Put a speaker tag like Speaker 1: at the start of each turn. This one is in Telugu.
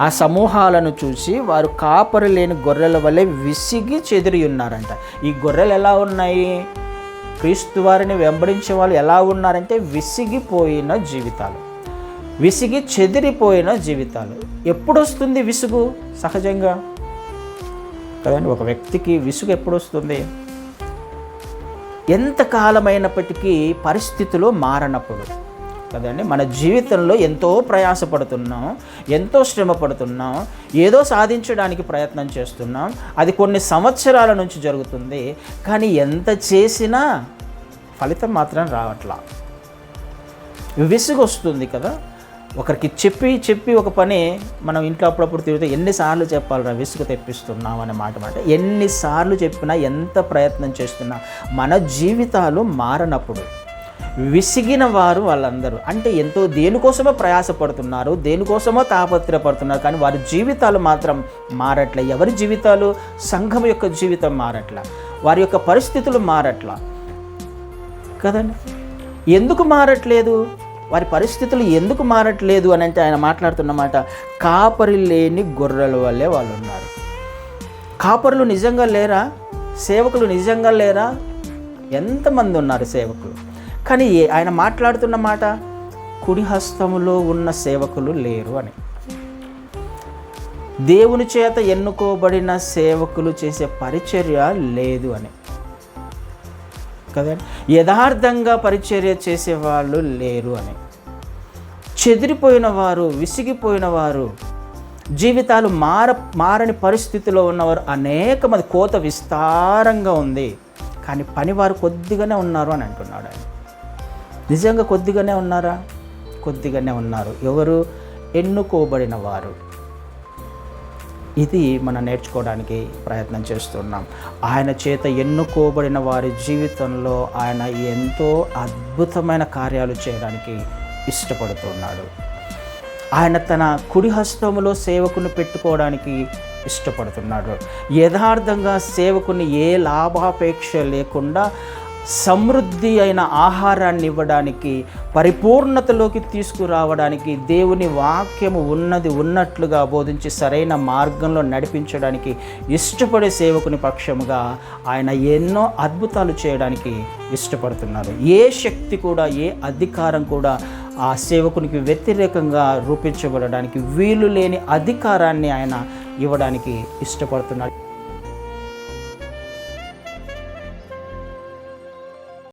Speaker 1: ఆ సమూహాలను చూసి వారు కాపరి లేని గొర్రెల వలె విసిగి చెదిరి ఉన్నారంట ఈ గొర్రెలు ఎలా ఉన్నాయి? క్రీస్తు వారిని వెంబడించే వాళ్ళు ఎలా ఉన్నారంటే విసిగిపోయిన జీవితాలు. విసిగి చెదిరిపోయిన జీవితాలు. ఎప్పుడు వస్తుంది విసుగు? సహజంగా. కదండి ఒక వ్యక్తికి విసుగు ఎప్పుడు వస్తుంది ఎంత కాలమైనప్పటికీ పరిస్థితులు మారనప్పుడు. కదండి మన జీవితంలో ఎంతో ప్రయాసపడుతున్నాం ఎంతో శ్రమ పడుతున్నాం ఏదో సాధించడానికి ప్రయత్నం చేస్తున్నాం అది కొన్ని సంవత్సరాల నుంచి జరుగుతుంది కానీ ఎంత చేసినా ఫలితం మాత్రం రావట్లా. విసుగు వస్తుంది కదా ఒకరికి చెప్పి చెప్పి ఒక పని మనం ఇంట్లో అప్పుడప్పుడు తిరిగితే ఎన్నిసార్లు చెప్పాలిరా విసుగు తెప్పిస్తున్నాం అనే మాట మాట. ఎన్నిసార్లు చెప్పినా ఎంత ప్రయత్నం చేస్తున్నా మన జీవితాలు మారనప్పుడు. విసిగిన వారు వాళ్ళందరూ. అంటే ఎంతో దేనికోసమో ప్రయాసపడుతున్నారు దేనికోసమో తాపత్రపడుతున్నారు కానీ వారి జీవితాలు మాత్రం మారట్లే. ఎవరి జీవితాలు? సంఘం యొక్క జీవితం మారట్ల. వారి యొక్క పరిస్థితులు మారట్ల. కదండి? ఎందుకు మారట్లేదు? వారి పరిస్థితులు ఎందుకు మారట్లేదు అని అంటే ఆయన మాట్లాడుతున్నమాట కాపరి లేని గొర్రెల వల్లే వాళ్ళు ఉన్నారు కాపరులు నిజంగా లేరా? సేవకులు నిజంగా లేరా? ఎంతమంది ఉన్నారు సేవకులు? కానీ ఏ- ఆయన మాట్లాడుతున్న మాట కుడి హస్తములో ఉన్న సేవకులు లేరు అని. దేవుని చేత ఎన్నుకోబడిన సేవకులు చేసే పరిచర్య లేదు అని. కదండి యథార్థంగా పరిచర్య చేసేవాళ్ళు లేరు అని. చెదిరిపోయిన వారు విసిగిపోయిన వారు జీవితాలు మార మారని పరిస్థితిలో ఉన్నవారు అనేక మంది కోత విస్తారంగా ఉంది. కానీ పనివారు కొద్దిగానే ఉన్నారు అని అంటున్నాడు ఆయన. నిజంగా కొద్దిగానే ఉన్నారా? కొద్దిగానే ఉన్నారు. ఎవరు? ఎన్నుకోబడిన వారు ఇది మనం నేర్చుకోవడానికి ప్రయత్నం చేస్తున్నాం. ఆయన చేత ఎన్నుకోబడిన వారి జీవితంలో ఆయన ఎంతో అద్భుతమైన కార్యాలు చేయడానికి ఇష్టపడుతున్నాడు. ఆయన తన కుడి హస్తములో సేవకుని పెట్టుకోవడానికి ఇష్టపడుతున్నాడు. యథార్థంగా సేవకుని ఏ లాభాపేక్ష లేకుండా సమృద్ధి అయిన ఆహారాన్ని ఇవ్వడానికి పరిపూర్ణతలోకి తీసుకురావడానికి దేవుని వాక్యము ఉన్నది ఉన్నట్లుగా బోధించి సరైన మార్గంలో నడిపించడానికి ఇష్టపడే సేవకుని పక్షముగా ఆయన ఎన్నో అద్భుతాలు చేయడానికి ఇష్టపడుతున్నారు. ఏ శక్తి కూడా ఏ అధికారం కూడా ఆ సేవకునికి వ్యతిరేకంగా రూపించబడడానికి వీలు లేని అధికారాన్ని ఆయన ఇవ్వడానికి ఇష్టపడుతున్నాడు.